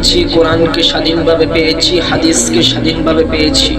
পেয়েছি, কোরআনকে স্বাধীনভাবে পেয়েছি, হাদিসকে স্বাধীনভাবে পেয়েছি।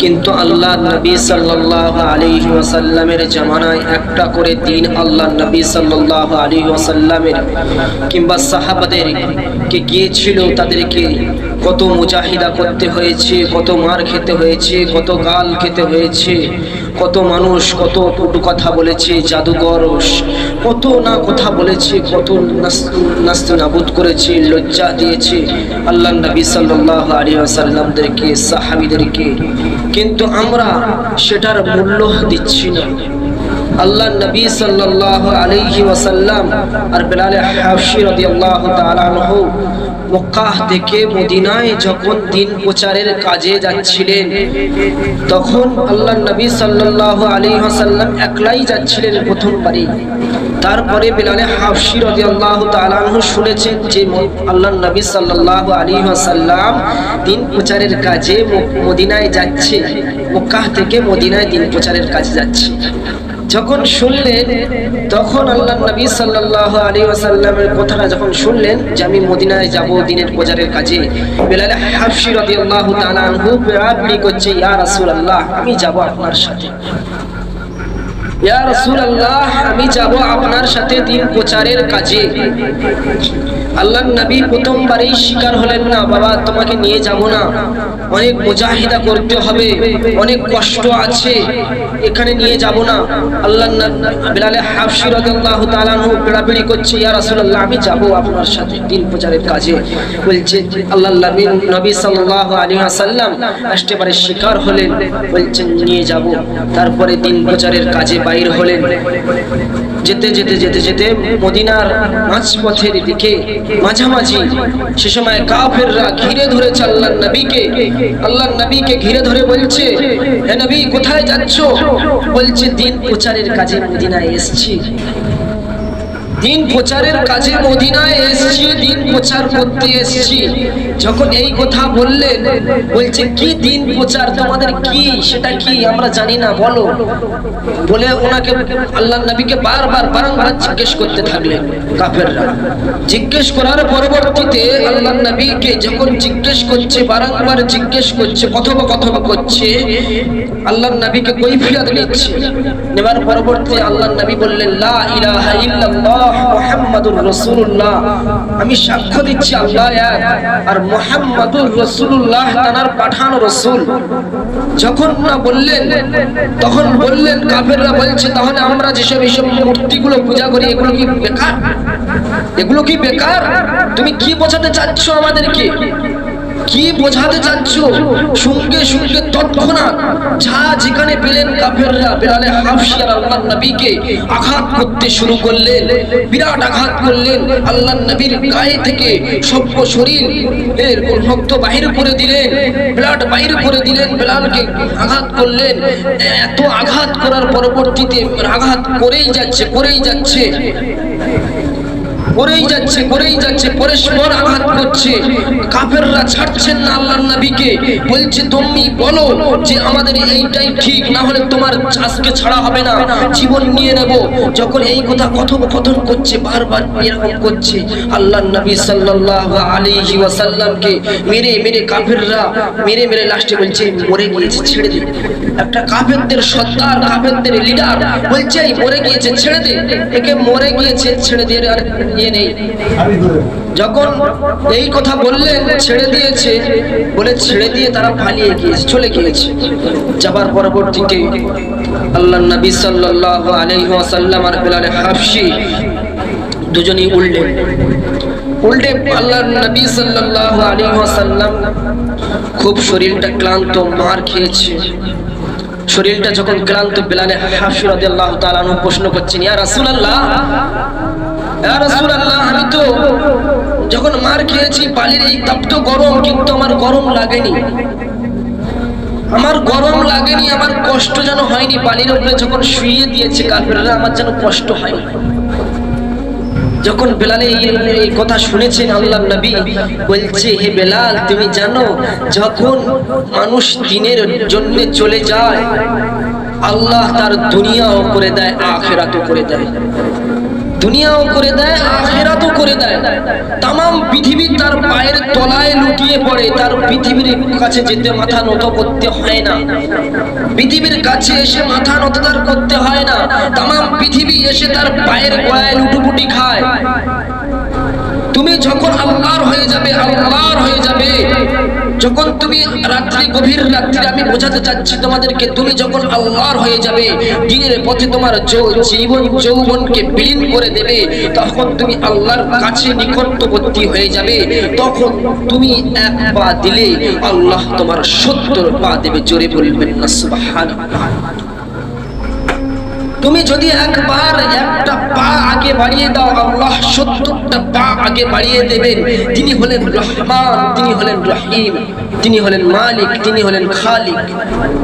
কিন্তু আল্লাহ নবী সাল্লাহ আলী ওয়াসাল্লামের জামানায় একটা করে দিন আল্লাহ নবী সাল্লাহ আলী ওয়াসাল্লামের কিংবা সাহাবাদের কে গিয়েছিল, তাদেরকে কত মুজাহিদা করতে হয়েছে, কত মার খেতে হয়েছে, কত গাল খেতে হয়েছে। কত মানুষ কত কটু কথা বলেছে জাদুকর কত না কথা বলেছে, কত নাস্ত নাবুদ করেছে, লজ্জা দিয়েছে আল্লাহ নবী সাল্লাহ আলী আসাল্লামদেরকে সাহাবিদেরকে। কিন্তু আমরা সেটার মূল্য দিচ্ছি না। আল্লাহ নবী সাল্লাহ আলাইহি ওয়াসাল্লাম আর বেলালে হাফসি রাদিয়াল্লাহু তাআলা আনহু মক্কা থেকে মদিনায় যখন দিন প্রচারের কাজে যাচ্ছিলেন, তখন আল্লাহ নবী সাল্লাল্লাহু আলাইহি ওয়াসাল্লাম একলাই যাচ্ছিলেন প্রথমবারই তারপরে বেলালে হাফসি রাদিয়াল্লাহু তাআলা আনহু শুনেছেন যে আল্লাহ নবী সাল্লাল্লাহু আলাইহি ওয়াসাল্লাম দিন প্রচারের কাজে মদিনায় যাচ্ছে মক্কা থেকে মদিনায় দিন প্রচারের কাজে যাচ্ছে। যখন শুনলেন, তখন আল্লাহ নবী সাল্লাহ আলী আসাল্লামের কথাটা যখন শুনলেন যে আমি মদিনায় যাব দিনের প্রচারের কাজে, বেলালে হাফসি রদি আল্লাহ তালানহু পেড়াপিড়ি করছে, ইয়া রাসুল আল্লাহ আমি যাব আপনার সাথে। আল্লাহ আমি যাব আপনার সাথে দিন প্রচারের কাজে। আল্লাহ নবী প্রথমবারই শিকার হলেন না, বাবা তোমাকে নিয়ে যাব না। অনেক মুজাহিদা করতে হবে, অনেক কষ্ট আছে, এখানে নিয়ে যাব না। আল্লাহ বিলালে হাফসি রাদিয়াল্লাহু তাআলা নু পেড়াপেড়ি করছে, ইয়া রাসূলুল্লাহ, আমি যাব আপনার সাথে দিন প্রচারের কাজে। বলছে আল্লাহ নবী সাল্লাল্লাহু আলাইহি ওয়াসাল্লাম একেবারে স্বীকার হলেন, বলছেন, নিয়ে যাব। তারপরে দিন প্রচারের কাজে বাইর হলেন। যেতে যেতে যেতে যেতে মদিনার মাঝপথের দিকে মাঝামাঝি সে সময় কাফেররা ঘিরে ধরেছে আল্লাহ নবীকে। আল্লাহ নবীকে ঘিরে ধরে বলছে, হে নবী, কোথায় যাচ্ছ? বলছে, দিন প্রচারের কাজে মদিনায় এসছি। দিন প্রচারের কাজে মদিনায় এসছি, দিন প্রচার করতে এসছি। যখন এই কথা বললেন, বলছে, কি দিন প্রচার? তোমাদের কি? সেটা কি? আমরা জানি না, বলো। বলে ওনাকে আল্লাহ নবীকে বারবার, বারংবার জিজ্ঞেস করতে থাকলেন কাফেররা। জিজ্ঞেস করার পরবর্তীতে আল্লাহ নবীকে যখন জিজ্ঞেস করছে, বারংবার জিজ্ঞেস করছে, কথোপকথন করছে আল্লাহ নবীকে কৈফিয়ত নিচ্ছে নেবার পরবর্তী আল্লাহ নবী বললেন, লা ইলাহা ইল্লাল্লাহ। মুহাম্মাদুর রাসূলুল্লাহ। আমি সাক্ষ্য দিচ্ছি আল্লাহ এক আর মুহাম্মাদুর রাসূলুল্লাহ তানার পাঠানো রাসূল। যখন না বললেন, তখন বললেন, কাফেররা বলছে, তাহলে আমরা যেসব এইসব মূর্তিগুলো পূজা করি, এগুলো কি বেকার? এগুলো কি বেকার? তুমি কি বোঝাতে চাচ্ছ আমাদেরকে? কি বোঝাতে চাচ্ছ? সঙ্গে সঙ্গে তৎক্ষণাৎ যা যেখানে পেলেন কাফেররা বেলালে হাফসিয়ার আল্লাহ নবীকে আঘাত করতে শুরু করলেন। বিরাট আঘাত করলেন আল্লাহ নবীর গায়ে থেকে। সভ্য শরীর এর রক্ত বাহির করে দিলেন, ব্লাড বাহির করে দিলেন, বেলালকে আঘাত করলেন। এত আঘাত করার পরবর্তীতে আঘাত করেই যাচ্ছে করেই যাচ্ছে। করেই যাচ্ছে করেই যাচ্ছে, পরস্পর আঘাত করছে। কাফেররা ছাড়ছেন না আল্লাহর নবীকে। বলছে, তুমি বলো যে আমাদের এইটাই ঠিক, না হলে তোমার আজকে ছাড়া হবে না। জীবন নিয়ে নেব। যখন এই কথা কথোপকথন করছে, বারবার এরকম করছে আল্লাহর নবী সাল্লাল্লাহু আলাইহি ওয়াসাল্লামকে। মেরে মেরে কাফেররা, মেরে মেরে লাস্টে বলছে, মরে গিয়েছে, ছেড়ে দে। একটা কাফেরদের সর্দার কাফেরদের লিডার বলছে মরে গিয়েছে, ছেড়ে দে। একে মরে গিয়েছে, ছেড়ে দিয়ে আর যখন এই কথা বললেন ছেড়ে দিয়েছে, বলে ছেড়ে দিয়ে তারা পালিয়ে গিয়েছে, চলে গিয়েছে। যাবার পরবর্তীতে আল্লাহ নবী সাল্লাল্লাহু আলাইহি ওয়াসাল্লাম আর বিলাল হাফসি দুজনই উল্টে। উল্টে আল্লাহ নবী সাল্লাল্লাহু আলাইহি ওয়াসাল্লাম খুব শরীরটা ক্লান্ত, মার খেয়েছে। শরীরটা যখন ক্লান্ত, বেলালে হাফসি রাদিয়াল্লাহু তাআলা প্রশ্ন করছেন, ইয়া রাসূলুল্লাহ যখন মার খেয়েছি বালির এই তাপ্ত গরম কিন্তু আমার গরম লাগেনি। আমার গরম লাগেনি, আমার কষ্ট যেন হয়নি। বালির উপরে যখন শুয়ে দিয়েছে কাফেররা, আমার যেন কষ্ট হয়নি। যখন বেলালে এই কথা শুনেছেন আল্লাহ নবী, বলছে, হে বেলাল, তুমি জানো, যখন মানুষ দিনের জন্য চলে যায়, আল্লাহ তার দুনিয়াও করে দেয়, আখেরাতও করে দেয়। দুনিয়াও করে দেয়, আখেরাতও করে দেয়। তাম পৃথিবী তার পায়ের তলায় লুটিয়ে পড়ে, তার পৃথিবীর কাছে যেতে মাথা নত করতে হয় না। পৃথিবীর কাছে এসে মাথা নত তার করতে হয় না। তাম পৃথিবী এসে তার পায়ের গোড়ায় লুটুপুটি খায়। তুমি যখন আল্লাহর হয়ে যাবে, আল্লাহর হয়ে যাবে। যখন তুমি রাত্রি গভীর রাত্রি আমি বোঝাতে চাচ্ছি তোমাদেরকে, তুমি যখন আল্লাহর হয়ে যাবে, দিনের পথে তোমার জীবন যৌবনকে বিলীন করে দেবে, তখন তুমি আল্লাহর কাছে নিকটবর্তী হয়ে যাবে। তখন তুমি এক পা দিলে আল্লাহ তোমার সত্তর পা দেবে, জোরে বলবেন না, সুবহানাল্লাহ। তুমি যদি একবার একটা পা আগে বাড়িয়ে দাও, আল্লাহ সত্তরটা পা আগে বাড়িয়ে দেবেন। তিনি হলেন রহমান, তিনি হলেন রহিম, তিনি হলেন মালিক, তিনি হলেন খালিক।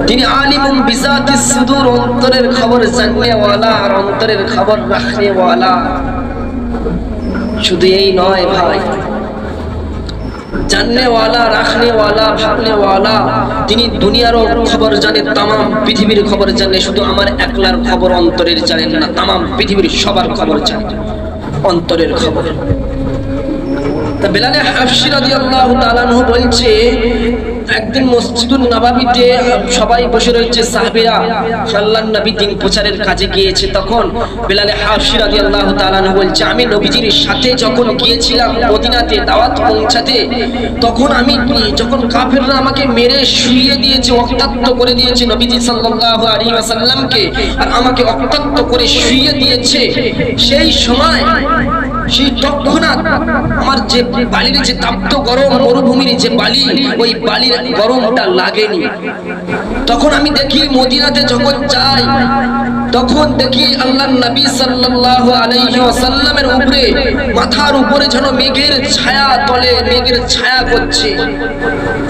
তিনি আলিমুন বিজাতি সুদূর অন্তরের খবর জানিয়েওয়ালা আর অন্তরের খবর রাখনেওয়ালা। শুধু এই নয় ভাই জাননেওয়ালা, রাখনেওয়ালা, ভাবনেওয়ালা, তিনি দুনিয়ারও খবর জানে, তামাম পৃথিবীর খবর জানে, শুধু আমার একলার খবর অন্তরের জানেন না, তামাম পৃথিবীর সবার খবর জানে, অন্তরের খবর। তা বেলালে হাফসি রাদিয়াল্লাহু তাআলা বলছে একদিন মসজিদুল নবাবিতে সবাই বসে রয়েছে সাহাবীরা। আল্লাহর নবী দিন প্রচারের কাজে গিয়েছে তখন বেলালে হাফসি রাদিয়াল্লাহু আল্লাহ তালান বলছে, আমি নবীজির সাথে যখন গিয়েছিলাম মদিনাতে দাওয়াত পৌঁছাতে, তখন আমি যখন কাফেররা আমাকে মেরে শুইয়ে দিয়েছে অক্তাত্ত করে দিয়েছে নবীজি সাল্লাল্লাহু আলাইহি ওয়াসাল্লামকে, আর আমাকে অক্তাত্ত করে শুইয়ে দিয়েছে, সেই সময় সেই তৎক্ষণাৎ আমার যে বালির যে তাপ্ত গরম, মরুভূমির যে বালি, ওই বালির গরমটা লাগেনি। তখন আমি দেখি মদিনাতে যখন যাই, তখন দেখি আল্লাহ নবী সাল্লাল্লাহু আলাইহি ওয়াসাল্লামের উপরে, মাথার উপরে যেন মেঘের ছায়া তলে, মেঘের ছায়া করছে।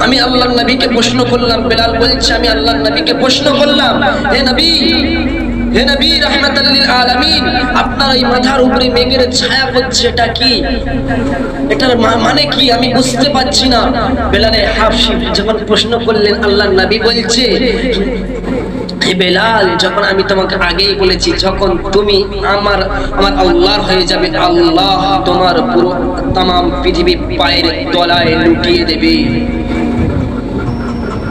আমি আল্লাহ নবীকে প্রশ্ন করলাম, বেলাল বলছে, আমি আল্লাহ নবীকে প্রশ্ন করলাম, হে নবী হে নবী রাহমাতাল্লিল আলামিন, আপনার এই মাথার উপরে মেঘের ছায়া করছে এটা কি? এটার মানে কি? আমি বুঝতে পারছি না। বেলালে হাফসি যখন প্রশ্ন করলেন আল্লাহ নবী বলছে বেলাল, যখন আমি তোমাকে আগেই বলেছি, যখন তুমি আমার আমার আল্লাহর হয়ে যাবে, আল্লাহ তোমার পুরো তামাম পৃথিবী পায়ের তলায় লুটিয়ে দেবে।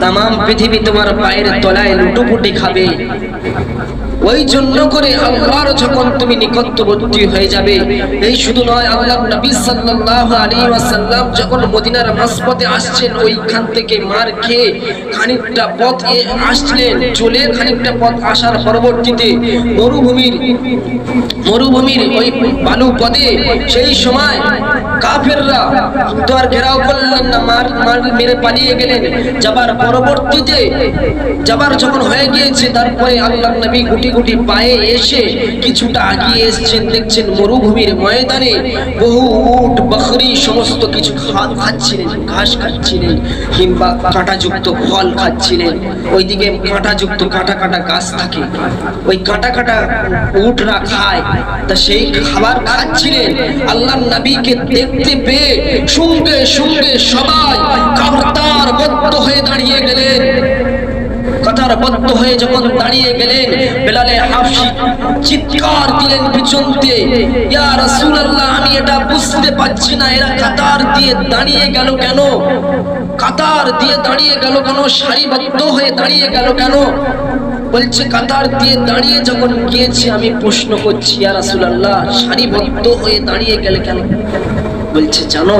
তামাম পৃথিবী তোমার পায়ের তলায় লুটোপুটি খাবে। ওই জন্য করে আল্লাহর যখন তুমি নিকটবর্তী হয়ে যাবে, এই শুধু নয় আল্লাহ নবী সাল্লাল্লাহু আলাইহি ওয়াসাল্লাম যখন মদিনার মাসপথে আসছেন, ওইখান থেকে মার খেয়ে খানিকটা পথ এ আসলেন, চলে খানিকটা পথ আসার পরবর্তীতে মরুভূমির মরুভূমির ওই বালু পদে সেই সময় কাফেররা তো ঘেরাও করলেন না, মার মার, মেরে পালিয়ে গেলেন। যাবার পরবর্তীতে যাবার যখন হয়ে গিয়েছে, তারপরে আল্লাহ নবী গুটি গুটি পায়ে এসে কিছুটা আগিয়ে এসেছেন, দেখছেন মরুভূমির ময়দানে বহু উট, বকরি, সমস্ত কিছু খাচ্ছিলেন, ঘাস খাচ্ছিলেন, কিংবা কাঁটাযুক্ত ফল খাচ্ছিলেন। ওইদিকে কাঁটাযুক্ত কাঁটা কাঁটা গাছ থাকে। ওই কাঁটা কাঁটা উটরা খায়। তা সেই খাবার খাচ্ছিলেন। আল্লাহ নবীকে দেখতে পেয়ে সঙ্গে সঙ্গে সবাই কাবতার বদ্ধ হয়ে দাঁড়িয়ে গেলেন। কথার বদ্ধ হয়ে যখন দাঁড়িয়ে গেলেন, বেলালে হাফসি চিৎকার দিলেন পিছন দিয়ে ইয়া রাসূলুল্লাহ, আমি এটা বুঝতে পারছি না, এরা কাতার দিয়ে দাঁড়িয়ে গেল কেন? কাতার দিয়ে দাঁড়িয়ে গেল কেন? সারিবদ্ধ হয়ে দাঁড়িয়ে গেল কেন? বলছে, কাতার দিয়ে দাঁড়িয়ে যখন গিয়েছি, আমি প্রশ্ন করছি, ইয়া রাসূলুল্লাহ, সারিবদ্ধ হয়ে দাঁড়িয়ে গেলে কেন? বলছে, জানো,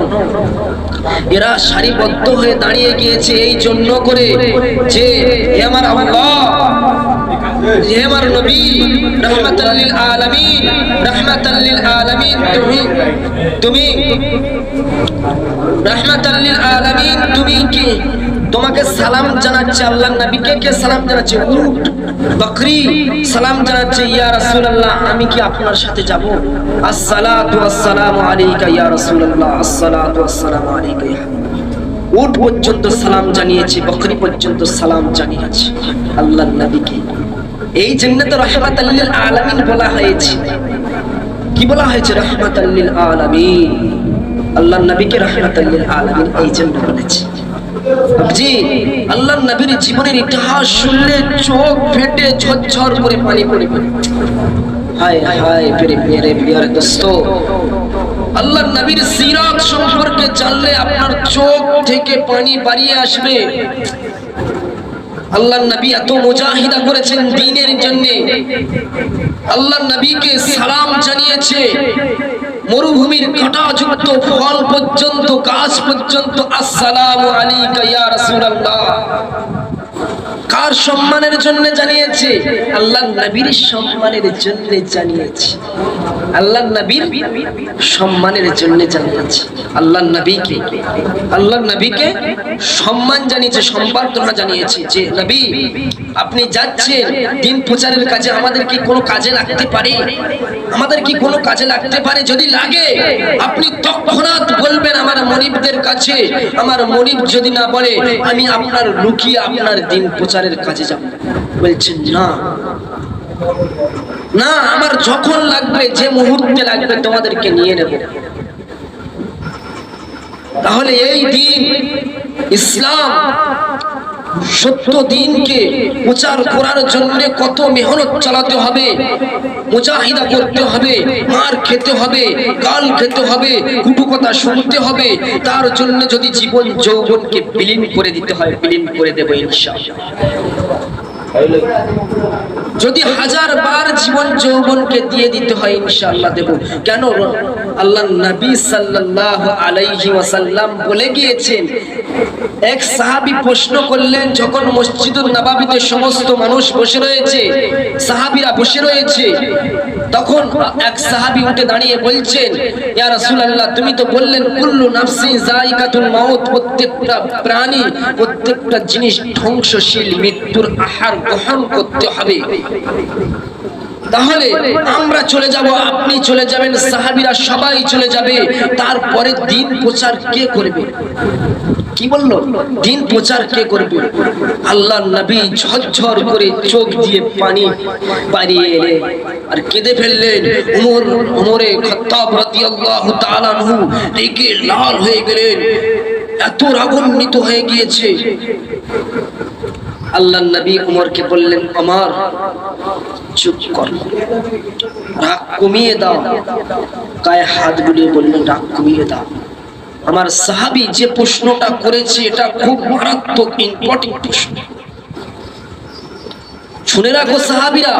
এরা সারিবদ্ধ হয়ে দাঁড়িয়ে গিয়েছে এই জন্য করে যে আমার আল্লাহ তুমি তুমি, রহমাতাল তুমি কি তোমাকে সালাম জানাচ্ছে আল্লাহ নবীকে কে সালাম জানাচ্ছে? উট, বকরি। সালাম জানাচ্ছে, ইয়া রাসূলুল্লাহ, আমি কি আপনার সাথে যাব? আসসালাতু ওয়াসসালামু আলাইকা, ইয়া রাসূলুল্লাহ, আসসালাতু ওয়াসসালামু আলাইকা উট পর্যন্ত সালাম জানিয়েছে, বকরি পর্যন্ত সালাম জানিয়েছে আল্লাহ নবীকে। এই জন্য তো লিল আলামিন বলা হয়েছে। কি বলা হয়েছে? লিল আলামিন। আল্লাহ নবীকে লিল আলামিন এই জন্য বলেছে। জি আল্লাহ নবীর জীবনের ইতিহাস শুনলে চোখ ফেটে ঝরঝর করে পানি পড়বে হায় হায় মেরে মেরে প্রিয়ার দোস্ত। আল্লাহ নবীর সিরাত সম্পর্কে জানলে আপনার চোখ থেকে পানি বাড়িয়ে আসবে। আল্লাহ নবী এত মুজাহিদা করেছেন দিনের জন্য। আল্লাহ নবীকে সালাম জানিয়েছে। মরুভূমির কাঁটাযুক্ত ফল পর্যন্ত গাছ পর্যন্ত আসসালামু আলাইকা ইয়া রাসূলুল্লাহ। কার সম্মানের জন্য জানিয়েছে? আল্লাহ নবীর সম্মানের জন্য জানিয়েছে। আল্লাহ নবীর সম্মানের জন্য জানিয়েছে। আল্লাহ নবীকে আল্লাহ নবীকে সম্মান জানিয়েছে, সম্বর্ধনা জানিয়েছে যে, নবী, আপনি যাচ্ছেন, দিন প্রচারের কাজে আমাদের কি কোনো কাজে লাগতে পারে? আমাদের কি কোনো কাজে লাগতে পারে? যদি লাগে, আপনি তৎক্ষণাৎ বলবেন আমার মনিবদের কাছে, আমার মনিব যদি না বলে, আমি আপনার লুকিয়ে আপনার দিন প্রচারের কাজে যাব। বলছেন, না। না, আমার যখন লাগবে, যে মুহূর্তে লাগবে, তোমাদেরকে নিয়ে নেব। তাহলে এই দিন ইসলাম সত্য দিনকে প্রচার করার জন্য কত মেহনত চালাতে হবে, মুজাহিদা করতে হবে, মার খেতে হবে, গাল খেতে হবে কুটু কথা শুনতে হবে, তার জন্য যদি জীবন যৌবনকে বিলীন করে দিতে হয়, বিলীন করে দেবো ইনশাআল্লাহ। যদি হাজার বার জীবন যৌবনকে দিয়ে দিতে হয় ইনশাআল্লাহ দেব। কেন? আল্লাহ নবী সাল্লাল্লাহু আলাইহি ওয়াসাল্লাম বলে গিয়েছেন, এক সাহাবী প্রশ্ন করলেন, যখন মসজিদুল নবাবিতে সমস্ত মানুষ বসে রয়েছে, সাহাবীরা বসে রয়েছে, তখন এক সাহাবী উঠে দাঁড়িয়ে বলছেন, ইয়া রাসূলুল্লাহ, তুমি তো বললেন, কুল্লু নাফসি যায়িকাতুল মাউত, প্রত্যেকটা প্রাণী, প্রত্যেকটা জিনিস ধ্বংসশীল, মৃত্যুর আহার গ্রহণ করতে হবে। তাহলে আমরা চলে যাব আপনি চলে যাবেন সাহাবিরা সবাই চলে যাবে তারপরে দিন প্রচার কে করবে? কি বলল? দিন প্রচার কে করবে? আল্লাহ নবী ঝরঝর করে চোখ দিয়ে পানি বাড়িয়ে এলেন আর কেঁদে ফেললেন। উমর উমরে খত্তাব রাদিয়াল্লাহু তাআলা রেগে লাল হয়ে গেলেন। এত রাগান্বিত হয়ে গিয়েছে। আল্লাহ নবী উমরকে বললেন আমার চুপ কর। রাগ কমিয়ে দাও। গায়ে হাত বুলিয়ে বললেন রাগ কমিয়ে দাও। আমার সাহাবি যে প্রশ্নটা করেছে, এটা খুব মারাত্মক ইম্পর্টেন্ট প্রশ্ন। শুনে রাখো সাহাবিরা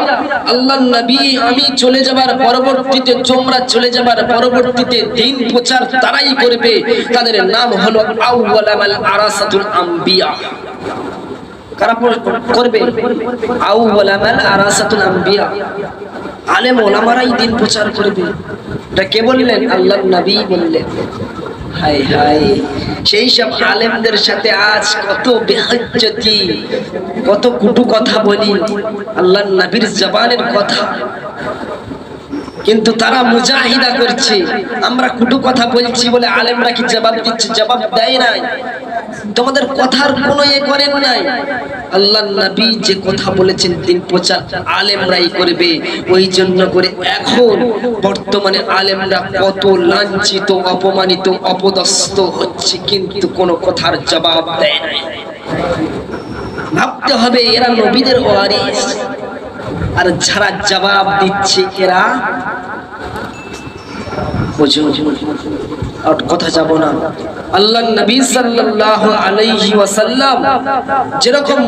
আল্লাহ নবী, আমি চলে যাবার পরবর্তীতে, তোমরা চলে যাবার পরবর্তীতে দিন প্রচার তারাই করবে। তাদের নাম হলো আউওয়ালামাল আরাসাতুল আম্বিয়া। ওলামারাই দিন প্রচার কে বললেন? বললেন। সেই সব আলেমদের সাথে আজ কত কত কুটু কথা বলি। আল্লাহ নবীর জবানের কথা। কিন্তু তারা মুজাহিদা করছে। আমরা কুটু কথা বলছি বলে আলেমরা কি জবাব দিচ্ছে? জবাব দেয় নাই। তোমাদের কথার কোনো এ করেন নাই। আল্লাহ নবী যে কথা বলেছেন, দিন প্রচার আলেমরাই করবে। ওই জন্য করে এখন বর্তমানে আলেমরা কত লাঞ্ছিত, অপমানিত, অপদস্থ হচ্ছে, কিন্তু কোনো কথার জবাব দেয় নাই। ভাবতে হবে এরা নবীদের ওয়ারিস। আর যারা জবাব দিচ্ছে এরা বুঝুন আর কথা যাব না। আল্লাহ নবী সাল্লাল্লাহু আলাইহি ওয়াসাল্লাম যেরকম